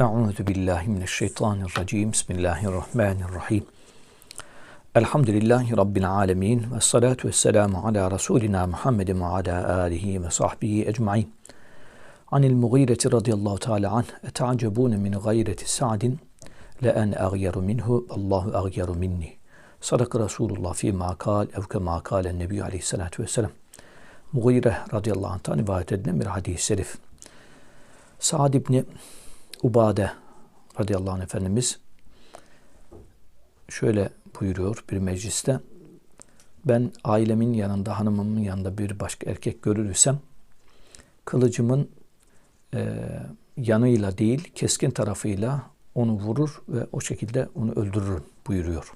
أعوذ بالله من الشيطان الرجيم. بسم الله الرحمن الرحيم. الحمد لله رب العالمين والصلاة والسلام على رسولنا محمد وعلى آله وصحبه أجمعين. عن المغيرة رضي الله تعالى عنه أتعجبون من غيرة سعد؟ لأن أغير منه الله أغير مني. صدق رسول الله فيما قال أو كما قال النبي عليه الصلاة والسلام. مغيرة رضي الله عنه edilen bir hadis-i سعد Sa'd Ubade radıyallahu anh Efendimiz şöyle buyuruyor bir mecliste. Ben ailemin yanında, hanımımın yanında bir başka erkek görürsem kılıcımın e, yanıyla değil, keskin tarafıyla onu vurur ve o şekilde onu öldürürüm buyuruyor.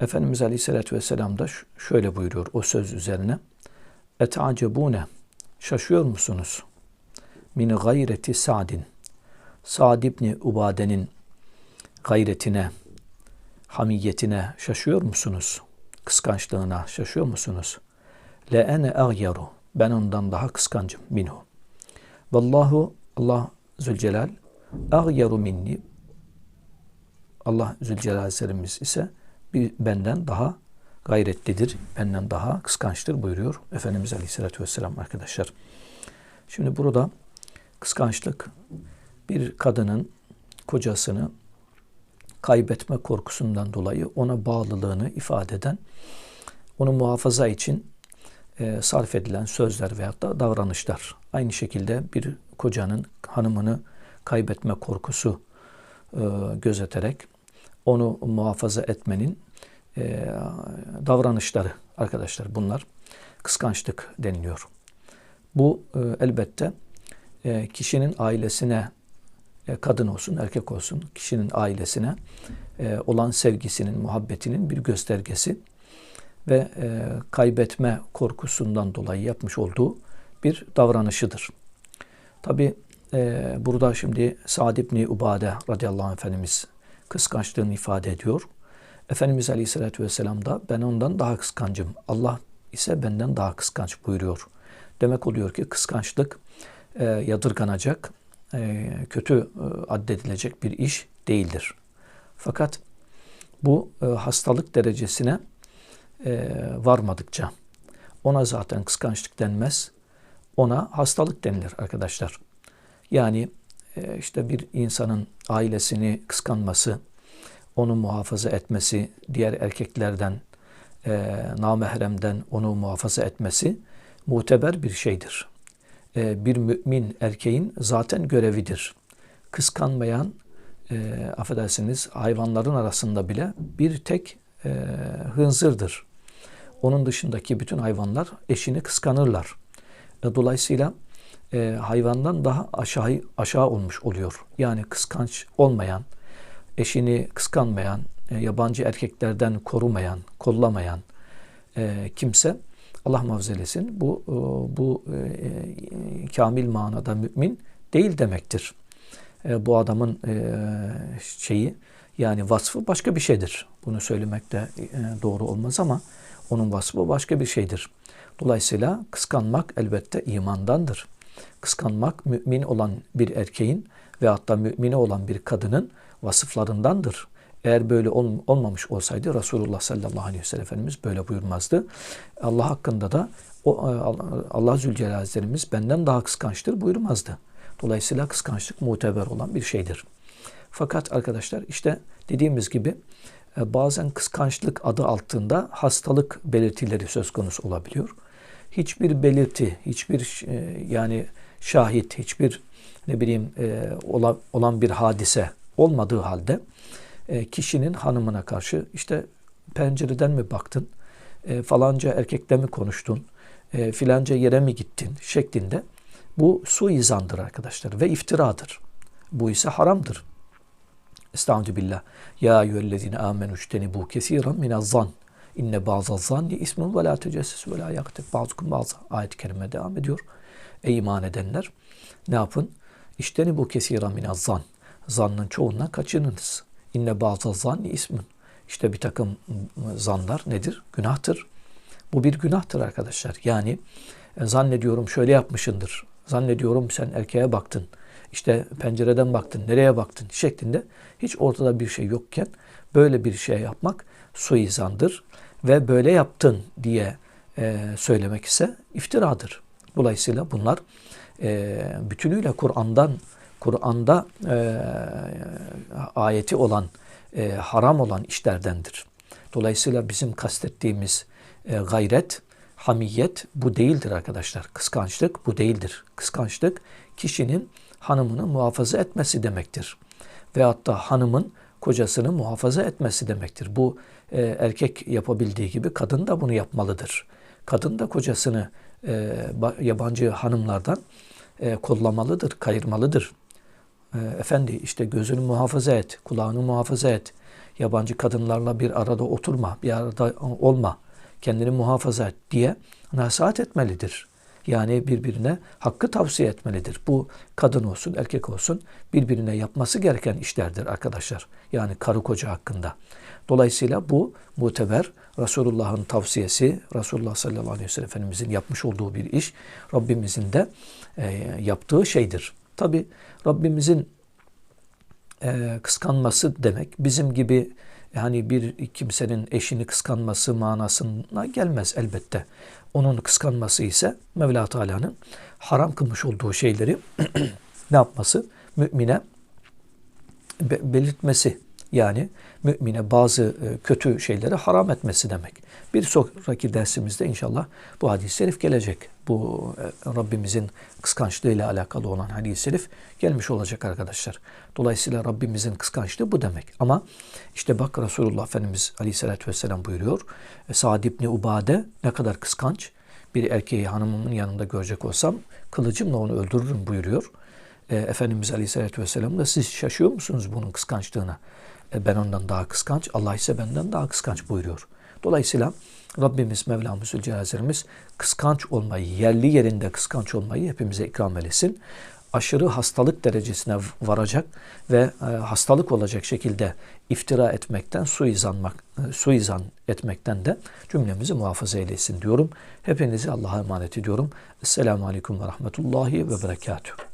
Efendimiz Aleyhisselatü Vesselam da şöyle buyuruyor o söz üzerine. Etacebune şaşıyor musunuz? Min gayreti Sa'din Sa'd ibn Ubade'nin gayretine, hamiyetine şaşıyor musunuz? Kıskançlığına şaşıyor musunuz? Le ene agyaru. Ben ondan daha kıskancım minhu. Vallahu Allah Zülcelal agyaru minni. Allah Zülcelal serimiz ise bir benden daha gayretlidir, benden daha kıskançtır buyuruyor Efendimiz Aleyhisselatü Vesselam arkadaşlar. Şimdi burada kıskançlık bir kadının kocasını kaybetme korkusundan dolayı ona bağlılığını ifade eden, onu muhafaza için e, sarf edilen sözler veyahut da davranışlar. Aynı şekilde bir kocanın hanımını kaybetme korkusu e, gözeterek onu muhafaza etmenin e, davranışları arkadaşlar bunlar kıskançlık deniliyor. Bu e, elbette e, kişinin ailesine kadın olsun, erkek olsun kişinin ailesine e, olan sevgisinin, muhabbetinin bir göstergesi ve e, kaybetme korkusundan dolayı yapmış olduğu bir davranışıdır. Tabi burada şimdi Sa'd ibn Ubade radıyallahu anh Efendimiz kıskançlığını ifade ediyor. Efendimiz Aleyhisselatü Vesselam da ben ondan daha kıskancım. Allah ise benden daha kıskanç buyuruyor. Demek oluyor ki kıskançlık e, yadırganacak, e, kötü e, addedilecek bir iş değildir. Fakat bu e, hastalık derecesine varmadıkça ona zaten kıskançlık denmez. Ona hastalık denilir arkadaşlar. Yani işte bir insanın ailesini kıskanması, onu muhafaza etmesi, diğer erkeklerden, namehremden onu muhafaza etmesi muteber bir şeydir. E, bir mümin erkeğin zaten görevidir. Kıskanmayan, e, affedersiniz hayvanların arasında bile bir tek e, hınzırdır. Onun dışındaki bütün hayvanlar eşini kıskanırlar. E, dolayısıyla e, hayvandan daha aşağı aşağı olmuş oluyor. Yani kıskanç olmayan, eşini kıskanmayan, e, yabancı erkeklerden korumayan, kollamayan e, kimse Allah muhafaza eylesin. Bu e, bu e, kamil manada mümin değil demektir. Bu adamın şeyi yani vasfı başka bir şeydir. Bunu söylemek de doğru olmaz ama onun vasfı başka bir şeydir. Dolayısıyla kıskanmak elbette imandandır. Kıskanmak mümin olan bir erkeğin ve hatta mümine olan bir kadının vasıflarındandır. Eğer böyle ol, olmamış olsaydı Resulullah sallallahu aleyhi ve sellem Efendimiz böyle buyurmazdı. Allah hakkında da o, e, Allah Zülcelal Hazretlerimiz benden daha kıskançtır buyurmazdı. Dolayısıyla kıskançlık muteber olan bir şeydir. Fakat arkadaşlar işte dediğimiz gibi e, bazen kıskançlık adı altında hastalık belirtileri söz konusu olabiliyor. Hiçbir belirti, hiçbir e, yani şahit, hiçbir ne bileyim olan bir hadise olmadığı halde kişinin hanımına karşı işte pencereden mi baktın, falanca erkekle mi konuştun, e, filanca yere mi gittin şeklinde bu suizandır arkadaşlar ve iftiradır. Bu ise haramdır. Estağfirullah billah. Ya eyyühellezine amenu bu kesiran minazzan. İnne bazı zanni ismun ve la tecessesu ve la yaktib. Bazıkum bazı. Ayet-i kerime devam ediyor. Ey iman edenler ne yapın? İşteni bu kesiran minazzan. Zannın çoğundan kaçınınız. İnne bazı zanni ismin. İşte bir takım zanlar nedir? Günahtır. Bu bir günahtır arkadaşlar. Yani e, zannediyorum şöyle yapmışındır. Zannediyorum sen erkeğe baktın. işte pencereden baktın, nereye baktın şeklinde hiç ortada bir şey yokken böyle bir şey yapmak suizandır ve böyle yaptın diye e, söylemek ise iftiradır. Dolayısıyla bunlar e, bütünüyle Kur'an'dan Kur'an'da e, ayeti olan e, haram olan işlerdendir. Dolayısıyla bizim kastettiğimiz e, gayret, hamiyet bu değildir arkadaşlar. Kıskançlık bu değildir. Kıskançlık kişinin hanımını muhafaza etmesi demektir. Veyahut da hanımın kocasını muhafaza etmesi demektir. Bu e, erkek yapabildiği gibi kadın da bunu yapmalıdır. Kadın da kocasını e, yabancı hanımlardan e, kollamalıdır, kayırmalıdır. E, efendi işte gözünü muhafaza et, kulağını muhafaza et. Yabancı kadınlarla bir arada oturma, bir arada olma, kendini muhafaza et diye nasihat etmelidir. Yani birbirine hakkı tavsiye etmelidir. Bu kadın olsun, erkek olsun birbirine yapması gereken işlerdir arkadaşlar. Yani karı koca hakkında. Dolayısıyla bu muteber Resulullah'ın tavsiyesi, Resulullah sallallahu aleyhi ve sellem Efendimizin yapmış olduğu bir iş, Rabbimizin de e, yaptığı şeydir. Tabi Rabbimizin e, kıskanması demek bizim gibi yani bir kimsenin eşini kıskanması manasına gelmez elbette. Onun kıskanması ise Mevla Teala'nın haram kılmış olduğu şeyleri ne yapması? Mümine belirtmesi. Yani mümine bazı e, kötü şeyleri haram etmesi demek. Bir sonraki dersimizde inşallah bu hadis-i şerif gelecek. Bu e, Rabbimizin kıskançlığıyla alakalı olan hadis-i şerif gelmiş olacak arkadaşlar. Dolayısıyla Rabbimizin kıskançlığı bu demek. Ama işte bak Resulullah Efendimiz Aleyhisselatü Vesselam buyuruyor. E, Sa'd İbni Ubade ne kadar kıskanç. Bir erkeği hanımımın yanında görecek olsam kılıcımla onu öldürürüm buyuruyor. Efendimiz Aleyhisselatü Vesselam da siz şaşıyor musunuz bunun kıskançlığına? E, ben ondan daha kıskanç, Allah ise benden daha kıskanç buyuruyor. Dolayısıyla Rabbimiz Mevlamız Zülcelal'imiz kıskanç olmayı, yerli yerinde kıskanç olmayı hepimize ikram eylesin. Aşırı hastalık derecesine varacak ve e, hastalık olacak şekilde iftira etmekten, suizanmak, e, suizan etmekten de cümlemizi muhafaza eylesin diyorum. Hepinizi Allah'a emanet ediyorum. Esselamu Aleyküm ve Rahmetullahi ve Berekatuhu.